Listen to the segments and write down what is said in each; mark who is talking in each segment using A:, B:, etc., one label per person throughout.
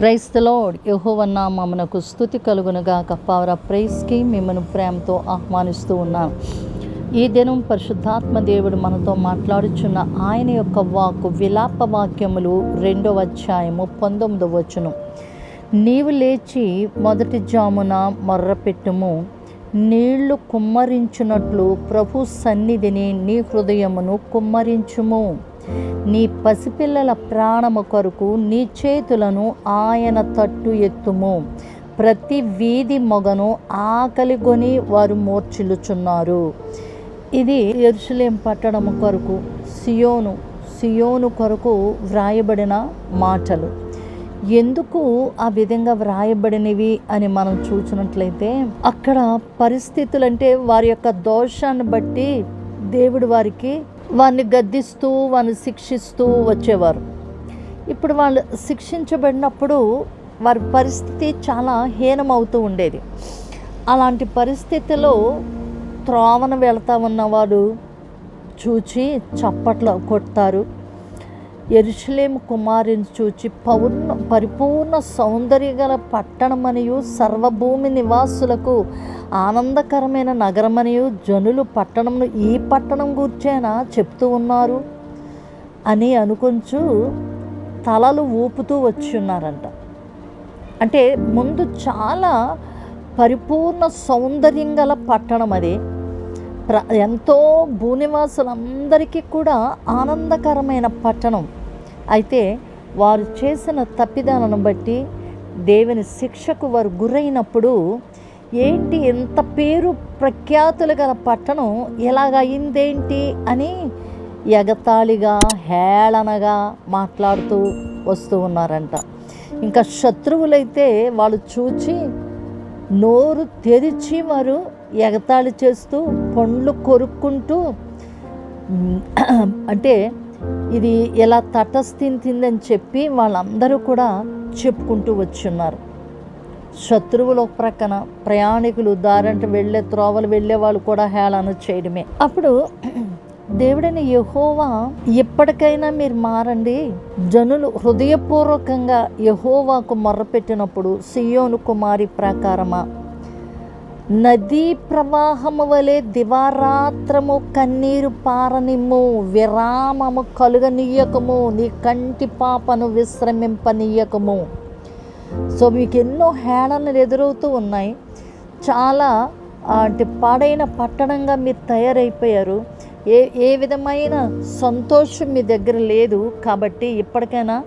A: ప్రైస్తలో యహోవన్నామమునకు స్థుతి కలుగునుగా పవర్ ప్రైస్కి మిమ్మల్ని ప్రేమతో ఆహ్వానిస్తూ ఉన్నాను ఈ దినం పరిశుద్ధాత్మ దేవుడు మనతో మాట్లాడుచున్న ఆయన యొక్క వాక్కు విలాప వాక్యములు రెండవ అధ్యాయము పంతొమ్మిదవ వచనం. నీవు లేచి మొదటి జామున మొర్రపెట్టుము. నీళ్ళు కుమ్మరించున్నట్లు ప్రభు సన్నిధిని నీ హృదయమును కుమ్మరించుము. నీ పసిపిల్లల ప్రాణము కొరకు నీ చేతులను ఆయన తట్టు ఎత్తుము. ప్రతి వీధి మొగను ఆకలిగొని వారు మోర్చిల్లుచున్నారు ఇది ఎరుసలేం పట్టడము కొరకు సియోను సియోను కొరకు వ్రాయబడిన మాటలు. ఎందుకు ఆ విధంగా వ్రాయబడినవి అని మనం చూసినట్లయితే అక్కడ పరిస్థితులు అంటే వారి యొక్క దోషాన్ని బట్టి దేవుడు వారికి వారిని గద్దిస్తూ వారిని శిక్షిస్తూ వచ్చేవారు. ఇప్పుడు వాళ్ళు శిక్షించబడినప్పుడు వారి పరిస్థితి చాలా హీనమవుతూ ఉండేది. అలాంటి పరిస్థితిలో త్రోవన వెళ్తా ఉన్నవాడు చూచి చప్పట్లు కొడతారు. ఎరుషలేం కుమారిని చూచి పౌర్ణ పరిపూర్ణ సౌందర్య గల పట్టణమనియు సర్వభూమి నివాసులకు ఆనందకరమైన నగరమనియు జనులు పట్టణంను ఈ పట్టణం గూర్చేనా చెప్తూ ఉన్నారు? అని అనుకొంచు తలలు ఊపుతూ వచ్చి ఉన్నారంట అంటే ముందు చాలా పరిపూర్ణ సౌందర్యం గల పట్టణం అది ప్ర ఎంతో భూనివాసులందరికీ కూడా ఆనందకరమైన పట్టణం. అయితే వారు చేసిన తప్పిదాలను బట్టి దేవుని శిక్షకు వారు గురైనప్పుడు ఏంటి ఎంత పేరు ప్రఖ్యాతులు గల పట్టణం ఎలాగ అయిందేంటి అని ఎగతాళిగా హేళనగా మాట్లాడుతూ వస్తూ ఉన్నారంట. ఇంకా శత్రువులైతే వాళ్ళు చూచి నోరు తెరిచి వారు ఎగతాళి చేస్తూ పండ్లు కొరుక్కుంటూ అంటే ఇది ఎలా తటస్థించిందని చెప్పి వాళ్ళందరూ కూడా చెప్పుకుంటూ వచ్చున్నారు. శత్రువులు ఒక ప్రక్కన ప్రయాణికులు దారంట వెళ్ళే త్రోవలు వెళ్ళే వాళ్ళు కూడా హేళన చేయడమే. అప్పుడు దేవుడైన యహోవా ఎప్పటికైనా మీరు మారండి. జనులు హృదయపూర్వకంగా యహోవాకు మొర్రపెట్టినప్పుడు సియోను కుమారి ప్రకారమా? నదీ ప్రవాహము వలె దివారాత్రము కన్నీరు పారనిమ్ము విరామము కలుగనీయకము నీ కంటి పాపను విశ్రమింపనీయకము. సో మీకు ఎన్నో హేళనలు ఎదురవుతూ ఉన్నాయి. చాలా అంటే పాడైన పట్టణంగా మీరు తయారైపోయారు. ఏ ఏ విధమైన సంతోషం మీ దగ్గర లేదు. కాబట్టి ఇప్పటికైనా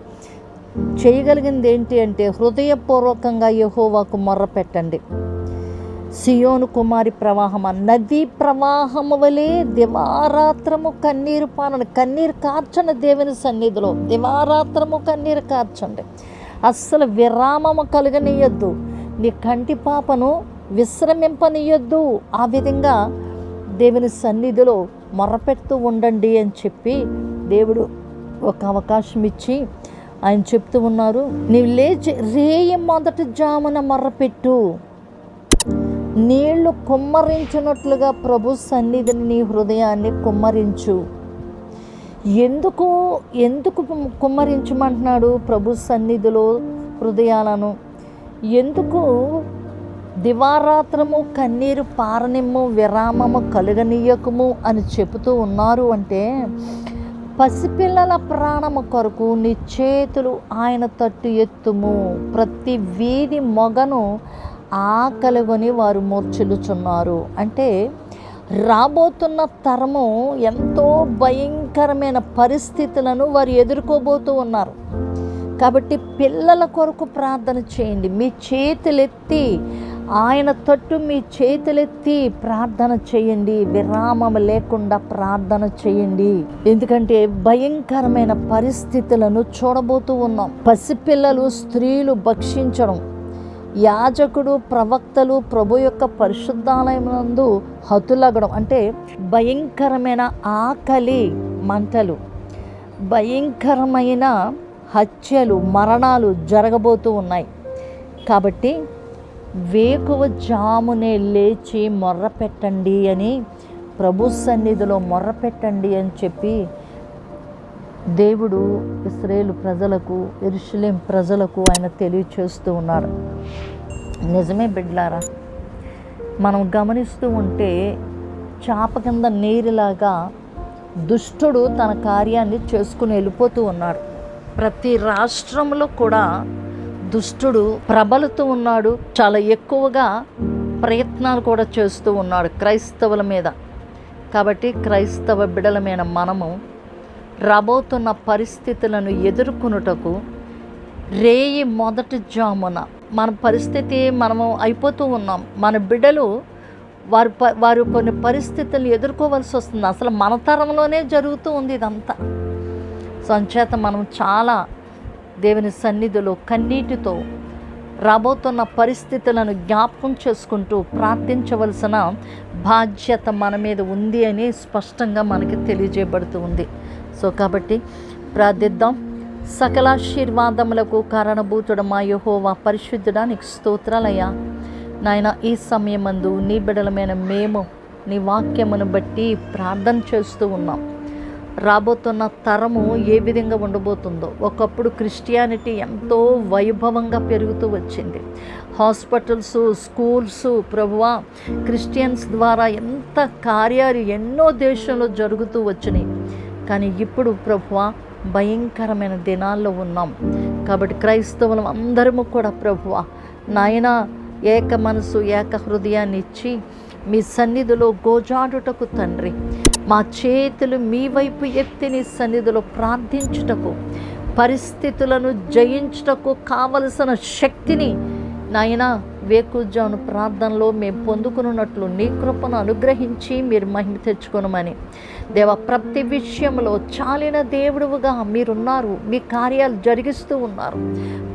A: చేయగలిగింది ఏంటి అంటే హృదయపూర్వకంగా యహోవాకు మొర్ర పెట్టండి సియోను కుమారి ప్రవాహమ? నదీ ప్రవాహము వలె దివారాత్రము కన్నీరు పానని కన్నీరు కార్చండి దేవుని సన్నిధిలో దివారాత్రము కన్నీరు కార్చండి. అస్సలు విరామము కలగనీయొద్దు. నీ కంటి పాపను విశ్రమింపనీయొద్దు. ఆ విధంగా దేవుని సన్నిధిలో మొరపెడుతూ ఉండండి అని చెప్పి దేవుడు ఒక అవకాశం ఇచ్చి ఆయన చెప్తూ ఉన్నారు. నీవు లేచి రేయ మొదటి జామున మొర్రపెట్టు నీళ్ళు కుమ్మరించినట్లుగా ప్రభు సన్నిధిని నీ హృదయాన్ని కుమ్మరించు. ఎందుకు ఎందుకు కుమ్మరించమంటున్నాడు ప్రభు సన్నిధిలో హృదయాలను? ఎందుకు దివారాత్రము కన్నీరు పారనిమ్ము విరామము కలుగనీయకము అని చెబుతూ ఉన్నారు అంటే పసిపిల్లల ప్రాణము కొరకు నీ చేతులు ఆయన తట్టు ఎత్తుము. ప్రతి వీధి మొగను ఆకలిగొని వారు మూర్చిల్లుచున్నారు అంటే రాబోతున్న తరము ఎంతో భయంకరమైన పరిస్థితులను వారు ఎదుర్కోబోతూ ఉన్నారు. కాబట్టి పిల్లల కొరకు ప్రార్థన చేయండి. మీ చేతులెత్తి ఆయన తట్టు మీ చేతులెత్తి ప్రార్థన చేయండి. విరామం లేకుండా ప్రార్థన చేయండి. ఎందుకంటే భయంకరమైన పరిస్థితులను చూడబోతూ ఉన్నాం. పసిపిల్లలు స్త్రీలు భక్షించడం యాజకుడు ప్రవక్తలు ప్రభు యొక్క పరిశుద్ధాలయమునందు హతులగడం అంటే భయంకరమైన ఆకలి మంటలు భయంకరమైన హత్యలు మరణాలు జరగబోతూ ఉన్నాయి. కాబట్టి వేకువ జామునే లేచి మొర్ర పెట్టండి అని ప్రభు సన్నిధిలో మొర్ర పెట్టండి అని చెప్పి దేవుడు ఇస్రాయేల్ ప్రజలకు ఇరుషులేం ప్రజలకు ఆయన తెలియచేస్తూ ఉన్నారు. నిజమే బిడ్లారా? మనం గమనిస్తూ ఉంటే చాప కింద నీరులాగా దుష్టుడు తన కార్యాన్ని చేసుకుని వెళ్ళిపోతూ ఉన్నాడు. ప్రతి రాష్ట్రంలో కూడా దుష్టుడు ప్రబలుతూ ఉన్నాడు. చాలా ఎక్కువగా ప్రయత్నాలు కూడా చేస్తూ ఉన్నాడు క్రైస్తవుల మీద. కాబట్టి క్రైస్తవ బిడలమైన మనము రాబోతున్న పరిస్థితులను ఎదుర్కొనుటకు రేయి మొదటి జామున. మన పరిస్థితి మనము అయిపోతూ ఉన్నాం. మన బిడ్డలు వారు ప వారు కొన్ని పరిస్థితులను ఎదుర్కోవాల్సి వస్తుంది. అసలు మన తరంలోనే జరుగుతూ ఉంది ఇదంతా. సంచేత మనం చాలా దేవుని సన్నిధిలో కన్నీటితో రాబోతున్న పరిస్థితులను జ్ఞాపకం చేసుకుంటూ ప్రార్థించవలసిన బాధ్యత మన మీద ఉంది అని స్పష్టంగా మనకి తెలియజేయబడుతూ ఉంది. సో కాబట్టి ప్రార్థిద్దాం. సకలాశీర్వాదములకు కారణభూతుడు మా యహోవా పరిశుద్ధుడా నీకు స్తోత్రాలయ్యా. నాయన ఈ సమయమందు నీ బిడలమైన మేము నీ వాక్యమును బట్టి ప్రార్థన చేస్తూ ఉన్నాం. రాబోతున్న తరము ఏ విధంగా ఉండబోతుందో ఒకప్పుడు క్రిస్టియానిటీ ఎంతో వైభవంగా పెరుగుతూ వచ్చింది. హాస్పిటల్స్ స్కూల్స్ ప్రభువా క్రిస్టియన్స్ ద్వారా ఎంత కార్యాలు ఎన్నో దేశంలో జరుగుతూ వచ్చినాయి. కానీ ఇప్పుడు ప్రభువా భయంకరమైన దినాల్లో ఉన్నాం. కాబట్టి క్రైస్తవులం అందరము కూడా ప్రభువ నాయన ఏక మనసు ఏక హృదయాన్ని ఇచ్చి మీ సన్నిధిలో గోజాడుటకు తండ్రి. మా చేతులు మీ వైపు ఎత్తి నీ సన్నిధిలో ప్రార్థించుటకు పరిస్థితులను జయించుటకు కావలసిన శక్తిని నాయనా వేకుజాను ప్రార్థనలో మేము పొందుకున్నట్లు నీ కృపను అనుగ్రహించి మీరు మహిమ తెచ్చుకోనమని. దేవ ప్రతి విషయంలో చాలిన దేవుడుగా మీరున్నారు. మీ కార్యాలు జరిగిస్తూ ఉన్నారు.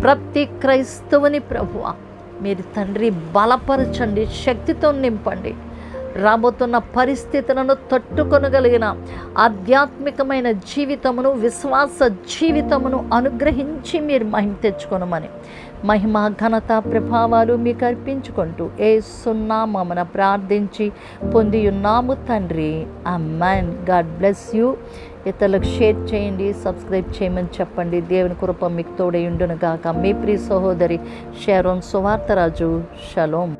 A: ప్రతి క్రైస్తవుని ప్రభువ మీరు తండ్రి బలపరచండి శక్తితో నింపండి. రాబోతున్న పరిస్థితులను తట్టుకొనగలిగిన ఆధ్యాత్మికమైన జీవితమును విశ్వాస జీవితమును అనుగ్రహించి మీరు మహిమ తెచ్చుకొనమని. మహిమ ఘనత ప్రభావాలు మీకు అర్పించుకుంటూ ఏ సున్నా మమ్మను ప్రార్థించి పొంది ఉన్నాము తండ్రి. Amen God bless you. ఇతరులకు షేర్ చేయండి సబ్స్క్రైబ్ చేయమని చెప్పండి. దేవుని కృప మీకు తోడై ఉండును గాక. మీ ప్రియ సహోదరి షేరోన్ సువార్తరాజు. షలోం.